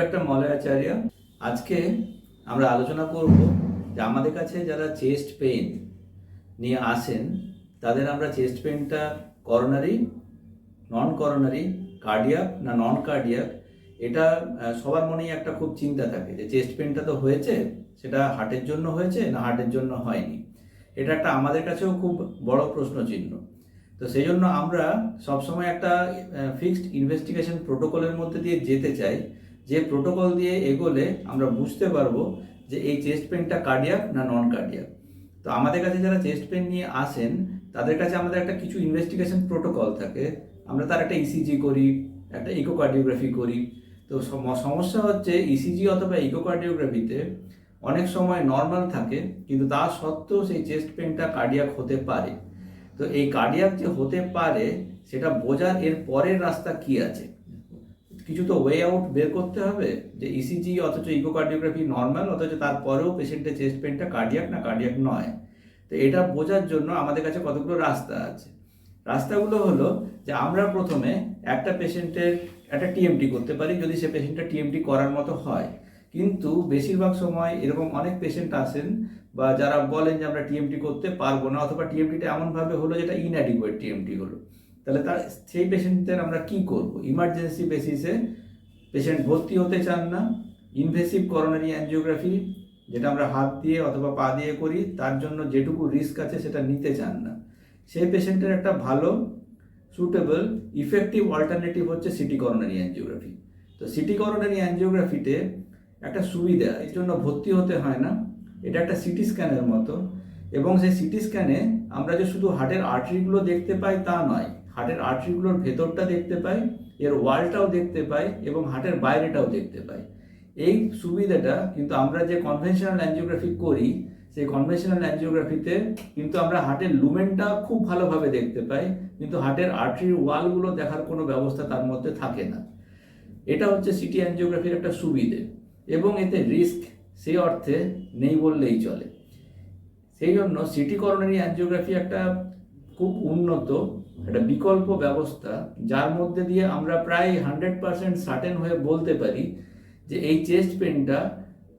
Doctor মলয়াচার্য। আজকে আমরা আলোচনা করব যে আমাদের কাছে যারা চেস্ট পেইন নিয়ে আসেন, তাদের আমরা চেস্ট পেইনটা করোনারি নন করোনারি কার্ডিয়াক না নন কার্ডিয়াক এটা সবার মনেই একটা খুব চিন্তা থাকে যে চেস্ট পেইনটা তো হয়েছে, সেটা হার্টের জন্য হয়েছে না হার্টের জন্য হয়নি। এটা একটা আমাদের কাছেও খুব বড় প্রশ্ন চিহ্ন তো সেই জন্য আমরা সবসময় একটা ফিক্সড ইনভেস্টিগেশন প্রোটোকলের মধ্যে দিয়ে যেতে চাই যে প্রোটোকল দিয়ে এগোলে আমরা বুঝতে পারব যে এই চেস্ট পেনটা কার্ডিয়াক না নন কার্ডিয়াক তো আমাদের কাছে যারা চেস্ট পেন নিয়ে আসেন, তাদের কাছে আমাদের একটা কিছু ইনভেস্টিগেশন প্রোটোকল থাকে। আমরা তার একটা ইসিজি করি, একটা ইকোকার্ডিওগ্রাফি করি। তো সমস্যা হচ্ছে ইসিজি অথবা ইকোকার্ডিওগ্রাফিতে অনেক সময় নর্মাল থাকে, কিন্তু তা সত্ত্বেও সেই চেস্ট পেনটা কার্ডিয়াক হতে পারে। তো এই কার্ডিয়াক যে হতে পারে, সেটা বোঝার এর পরের রাস্তা কি আছে? কিছু তো ওয়ে আউট বের করতে হবে, যে ইসিজি অথচ ইকোকার্ডিওগ্রাফি নর্মাল অথচ তারপরেও পেশেন্টের চেস্ট পেনটা কার্ডিয়াক না কার্ডিয়াক নয়। তো এটা বোঝার জন্য আমাদের কাছে কতগুলো রাস্তা আছে। রাস্তাগুলো হলো যে আমরা প্রথমে একটা পেশেন্টের একটা টিএমটি করতে পারি, যদি সে পেশেন্টটা টিএমটি করার মতো হয়। কিন্তু বেশিরভাগ সময় এরকম অনেক পেশেন্ট আসেন বা যারা বলেন যে আমরা টিএমটি করতে পারব না, অথবা টিএমটিটা এমনভাবে হলো যেটা ইনঅ্যাডিকুয়েট টিএমটি হলো। তাহলে তার সেই পেশেন্টদের আমরা কি করব? ইমার্জেন্সি বেসিসে পেশেন্ট ভর্তি হতে চান না ইনভেসিভ করোনারি অ্যাঞ্জিওগ্রাফি যেটা আমরা হাত দিয়ে অথবা পা দিয়ে করি, তার জন্য যেটুকু রিস্ক আছে সেটা নিতে চান না। সেই পেশেন্টের একটা ভালো সুটেবল ইফেক্টিভ অল্টারনেটিভ হচ্ছে সিটি করোনারি অ্যাঞ্জিওগ্রাফি তো সিটি করোনারি অ্যাঞ্জিওগ্রাফিতে একটা সুবিধা, এর জন্য ভর্তি হতে হয় না, এটা একটা সিটি স্ক্যানের মতো এবং সেই সিটি স্ক্যানে আমরা যে শুধু হার্টের আর্টারিগুলো দেখতে পাই তা নয় হার্টের আর্টারিগুলোর ভেতরটা দেখতে পাই, এর ওয়ালটাও দেখতে পাই এবং হার্টের বাইরেটাও দেখতে পাই। এই সুবিধাটা কিন্তু আমরা যে কনভেনশনাল অ্যাঞ্জিওগ্রাফি করি, সেই কনভেনশনাল অ্যাঞ্জিওগ্রাফিতে কিন্তু আমরা হার্টের লুমেনটা খুব ভালোভাবে দেখতে পাই, কিন্তু হার্টের আর্টারির ওয়ালগুলো দেখার কোনো ব্যবস্থা তার মধ্যে থাকে না। এটা হচ্ছে সিটি অ্যাঞ্জিওগ্রাফির একটা সুবিধে এবং এতে রিস্ক সেই অর্থে নেই বললেই চলে। সেই জন্য সিটি করোনারি অ্যাঞ্জিওগ্রাফি একটা খুব উন্নত, একটা বিকল্প ব্যবস্থা, যার মধ্যে দিয়ে আমরা প্রায় হান্ড্রেড পার্সেন্ট সার্টেন হয়ে বলতে পারি যে এই চেস্ট পেনটা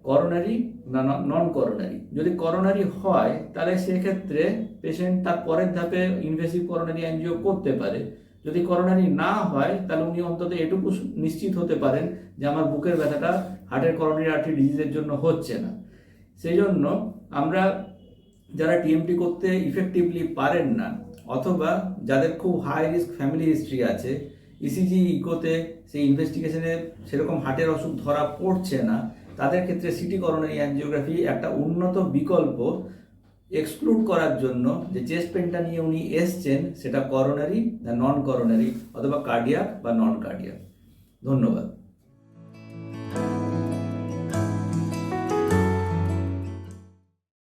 করোনারি না নন করোনারি যদি করোনারি হয়, তাহলে সেক্ষেত্রে পেশেন্ট তার পরের ধাপে ইনভেসিভ করোনারি এনজিও করতে পারে। যদি করোনারি না হয়, তাহলে উনি অন্তত এটুকু নিশ্চিত হতে পারেন যে আমার বুকের ব্যথাটা হার্টের করোনারি আর্টি ডিজিজের জন্য হচ্ছে না। সেই জন্য আমরা যারা টিএমটি করতে ইফেক্টিভলি পারেন না, অথবা যাদের খুব হাই রিস্ক ফ্যামিলি হিস্ট্রি আছে ইসিজি ইকোতে সেই ইনভেস্টিগেশনে সেরকম হার্টের অসুখ ধরা পড়ছে না, তাদের ক্ষেত্রে সিটি করোনারি অ্যাঞ্জিওগ্রাফি একটা উন্নত বিকল্প এক্সক্লুড করার জন্য যে চেস্ট পেনটা নিয়ে উনি এসছেন, সেটা করোনারি না নন করোনারি অথবা কার্ডিয়াক বা নন কার্ডিয়াক ধন্যবাদ।